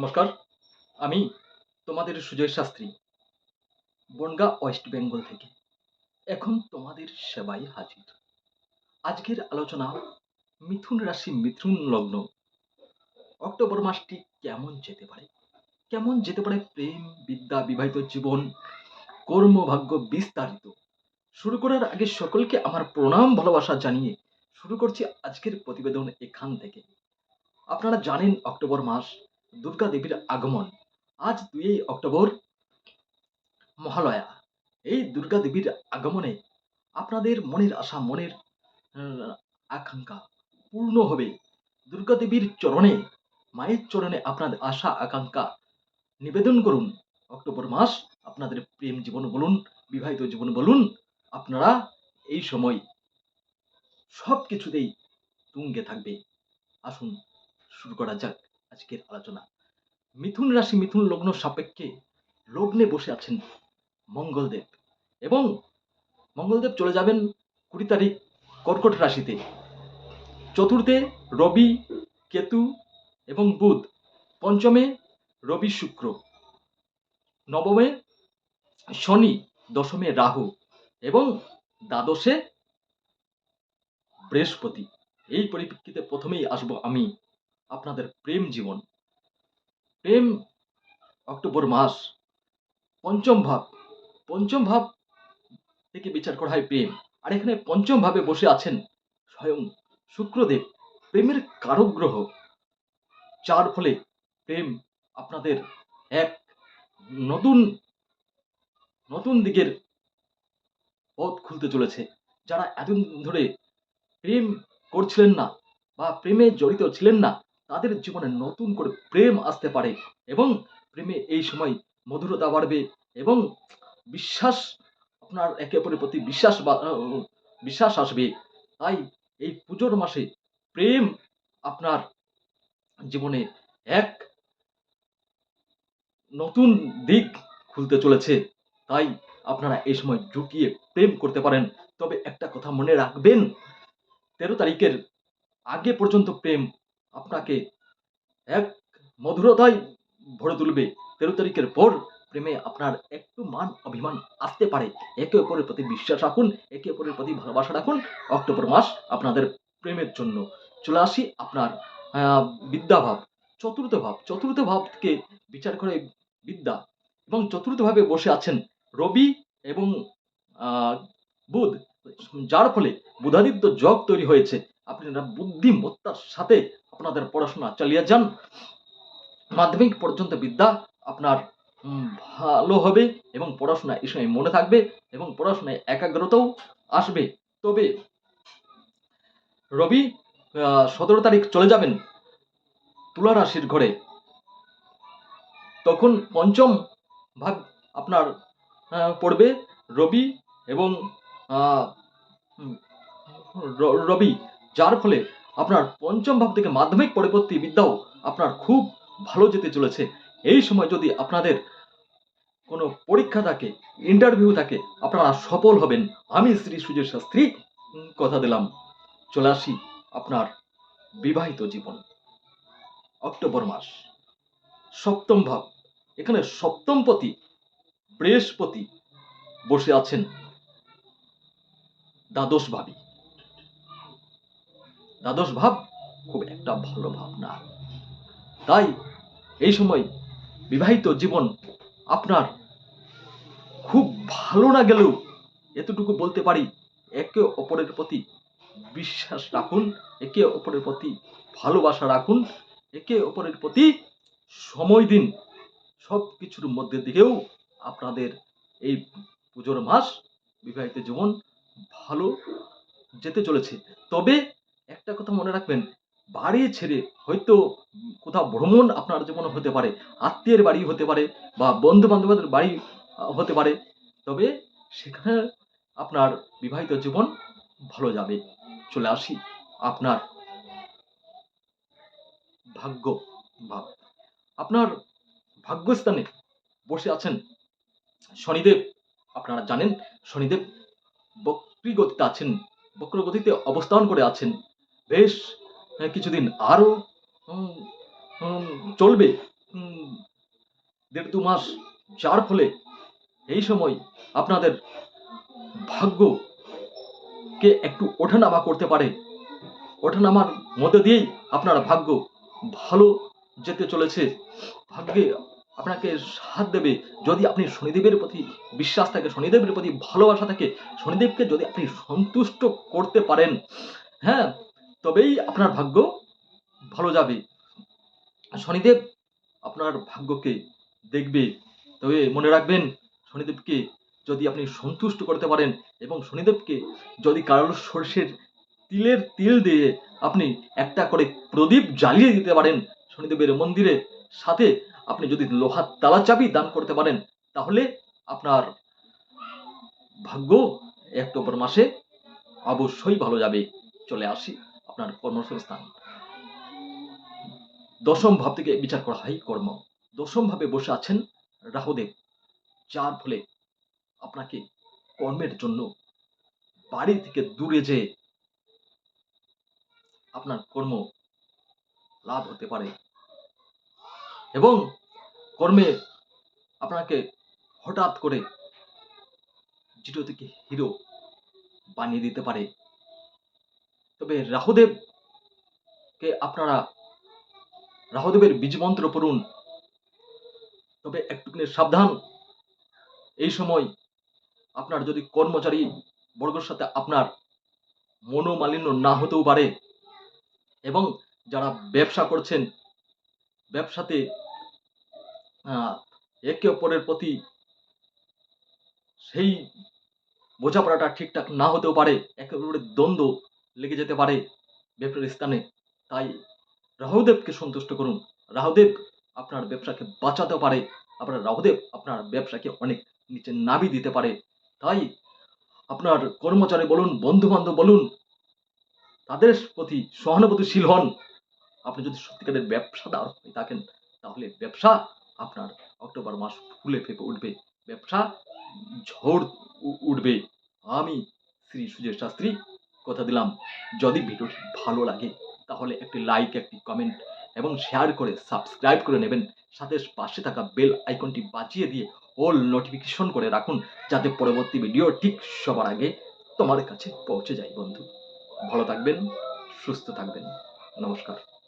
নমস্কার, আমি তোমাদের সুজয় শাস্ত্রী, বনগা ওয়েস্ট বেঙ্গল থেকে। এখন তোমাদের সেবায় হাজির। আজকের আলোচনা মিথুন রাশি মিথুন লগ্ন। অক্টোবর মাসটি কেমন যেতে পারে? কেমন যেতে পারে প্রেম, বিদ্যা, বিবাহিত জীবন কর্মভাগ্য বিস্তারিত? শুরু করার আগে সকলকে আমার প্রণাম, ভালোবাসা জানিয়ে শুরু করছি আজকের প্রতিবেদন এখান থেকে। আপনারা জানেন অক্টোবর মাস দুর্গা দেবীর আগমন। আজ দুই অক্টোবর। মহালয়া। এই দুর্গা দেবীর আগমনে আপনাদের মনের আশা, মনের আকাঙ্ক্ষা পূর্ণ হবে। দুর্গা দেবীর চরণে, মায়ের চরণে আপনাদের আশা, আকাঙ্ক্ষা নিবেদন করুন। অক্টোবর মাস আপনাদের প্রেম জীবন বলুন, বিবাহিত জীবন বলুন, আপনারা এই সময় সব কিছুতেই তুঙ্গে থাকবে। আসুন, শুরু করা যাক। আজকের আলোচনা। মিথুন রাশি মিথুন লগ্ন সাপেক্ষে লগ্নে বসে আছেন মঙ্গলদেব এবং মঙ্গলদেব চলে যাবেন কুড়ি তারিখ কর্কট রাশিতে। চতুর্থে রবি, কেতু এবং বুধ। পঞ্চমে রবি শুক্র। নবমে শনি, দশমে রাহু এবং দ্বাদশে বৃহস্পতি। এই পরিপ্রেক্ষিতে প্রথমেই আসব আমি। আপনাদের প্রেম জীবন। প্রেম অক্টোবর মাস, পঞ্চম ভাব। পঞ্চম ভাব থেকে বিচার করা হয় প্রেম। আর এখানে পঞ্চম ভাবে বসে আছেন স্বয়ং শুক্রদেব, প্রেমের কারক গ্রহ যার ফলে প্রেম আপনাদের এক নতুন নতুন দিকের পথ খুলতে চলেছে। যারা এতদিন ধরে প্রেম করছিলেন না বা প্রেমে জড়িত ছিলেন না তাদের জীবনে নতুন করে প্রেম আসতে পারে এবং প্রেমে এই সময় মধুরতা বাড়বে এবং বিশ্বাস, আপনার একে অপরের প্রতি বিশ্বাস বিশ্বাস আসবে। তাই এই পুজোর মাসে প্রেম আপনার জীবনে এক নতুন দিক খুলতে চলেছে। তাই আপনারা এই সময় জুটিয়ে প্রেম করতে পারেন। তবে একটা কথা মনে রাখবেন, তেরো তারিখের আগে পর্যন্ত প্রেম আপনাকে এক মধুরতায় ভরে তুলবে। তেরো তারিখের পর প্রেমে আপনার একটু মান অভিমান আসতে পারে। একে অপরের প্রতি বিশ্বাস রাখুন, একে অপরের প্রতি ভালোবাসা রাখুন। অক্টোবর মাস আপনাদের প্রেমের জন্য। চলে আসি আপনার বিদ্যাভাব। চতুর্থ ভাব। চতুর্থ ভাবকে বিচার করে বিদ্যা। এবং চতুর্থ ভাবে বসে আছেন রবি এবং বুধ। যার ফলে বুধাদিত্য যোগ তৈরি হয়েছে। আপনারা বুদ্ধিমত্তার সাথে আপনাদের পড়াশোনা চালিয়ে যান। মাধ্যমিক পর্যন্ত বিদ্যা আপনার ভালো হবে এবং পড়াশোনা এই সময় মনে থাকবে এবং পড়াশোনায় একাগ্রতাও আসবে। তবে রবি সতেরো তারিখ চলে যাবেন তুলা রাশির ঘরে। তখন পঞ্চম ভাগ আপনার পড়বে রবি এবং রবি। যার ফলে আপনার পঞ্চম ভাব থেকে মাধ্যমিক পরবর্তী বিদ্যাও আপনার খুব ভালো যেতে চলেছে। এই সময় যদি আপনাদের কোনো পরীক্ষা থাকে ইন্টারভিউ থাকে, আপনারা সফল হবেন। আমি শ্রী সুজয় শাস্ত্রী কথা দিলাম। চলে আসি আপনার বিবাহিত জীবন। অক্টোবর মাস। সপ্তম ভাব। এখানে সপ্তমপতি, বৃহস্পতি বসে আছেন। দ্বাদশ ভাবী। দ্বাদশ ভাব খুব একটা ভালো ভাব না। তাই এই সময় বিবাহিত জীবন আপনার খুব ভালো না গেলেও এতটুকু বলতে পারি, একে অপরের প্রতি বিশ্বাস রাখুন, একে অপরের প্রতি ভালোবাসা রাখুন, একে অপরের প্রতি সময় দিন। সব কিছুর মধ্যে দিয়েও আপনাদের এই পুজোর মাস বিবাহিত জীবন ভালো যেতে চলেছে। তবে একটা কথা মনে রাখবেন, বাড়ি ছেড়ে হয়তো কোথাও ভ্রমণ আপনার জীবনে হতে পারে, আত্মীয়ের বাড়ি হতে পারে বা বন্ধু বান্ধবদের বাড়ি হতে পারে। তবে সেখানে আপনার বিবাহিত জীবন ভালো যাবে। চলে আসি আপনার ভাগ্য ভাব। আপনার ভাগ্যস্থানে বসে আছেন শনিদেব। আপনারা জানেন, শনিদেব বক্রী গতিতে আছেন, বক্রগতিতে অবস্থান করে আছেন। বেশ কিছুদিন আরও চলবে দেড় দু মাস যার ফলে এই সময় আপনাদের ভাগ্যকে একটু ওঠানামা করতে পারে। ওঠানামার মধ্যে দিয়েই আপনার ভাগ্য ভালো যেতে চলেছে। ভাগ্যে আপনাকে সাথ দেবে। যদি আপনি শনিদেবের প্রতি বিশ্বাস থাকে, শনিদেবের প্রতি ভালোবাসা থাকে, শনিদেবকে যদি আপনি সন্তুষ্ট করতে পারেন হ্যাঁ তবেই আপনার ভাগ্য ভালো যাবে। শনিদেব আপনার ভাগ্যকে দেখবে। তবে মনে রাখবেন, শনিদেবকে যদি আপনি সন্তুষ্ট করতে পারেন এবং শনিদেবকে যদি কারোর সর্ষের তিলের তিল দিয়ে আপনি একটা করে প্রদীপ জ্বালিয়ে দিতে পারেন শনিদেবের মন্দিরে, সাথে আপনি যদি লোহার তালা চাবি দান করতে পারেন, তাহলে আপনার ভাগ্য অক্টোবর মাসে অবশ্যই ভালো যাবে। চলে আসি। আপনার কর্মসংস্থান। দশম ভাব থেকে বিচার করা হয় কর্ম। দশম ভাবে বসে আছেন রাহুদেব। যার ফলে আপনাকে কর্মের জন্য বাড়ি থেকে দূরে যে আপনার কর্ম লাভ হতে পারে। এবং কর্মে আপনাকে হঠাৎ করে জিরো থেকে হিরো বানিয়ে দিতে পারে। তবে রাহুদেব কে আপনারা, রাহুদেবের বীজ মন্ত্র পড়ুন। তবে একটুখানি সাবধান। এই সময় আপনার যদি কর্মচারী বর্গের সাথে আপনার মনোমালিন্য না হতেও পারে এবং যারা ব্যবসা করছেন, ব্যবসাতে একে অপরের প্রতি সেই বোঝাপড়াটা ঠিকঠাক না হতেও পারে একে অপরের দ্বন্দ্ব লেগে যেতে পারে ব্যবসার স্থানে। তাই রাহুদেবকে সন্তুষ্ট করুন। রাহুদেব আপনার ব্যবসাকে বাঁচাতে পারে। আপনার রাহুদেব আপনার ব্যবসাকে অনেক নিচে নাবি দিতে পারে। তাই আপনার কর্মচারী বলুন বন্ধু বান্ধব বলুন, তাদের প্রতি সহানুভূতিশীল হন। আপনি যদি সত্যিকারের ব্যবসাদার হয়ে থাকেন, তাহলে ব্যবসা আপনার অক্টোবর মাস ফুলে ফেপে উঠবে। ব্যবসা ঝড় উঠবে। আমি শ্রী সুজয় শাস্ত্রী কথা দিলাম। যদি ভিডিওটি ভালো লাগে, তাহলে একটি লাইক একটি কমেন্ট এবং শেয়ার করে সাবস্ক্রাইব করে নেবেন। সাথে পাশে থাকা বেল আইকনটি বাঁচিয়ে দিয়ে অল নোটিফিকেশন করে রাখুন, যাতে পরবর্তী ভিডিও ঠিক সবার আগে তোমার কাছে পৌঁছে যায় বন্ধু। ভালো থাকবেন, সুস্থ থাকবেন। নমস্কার।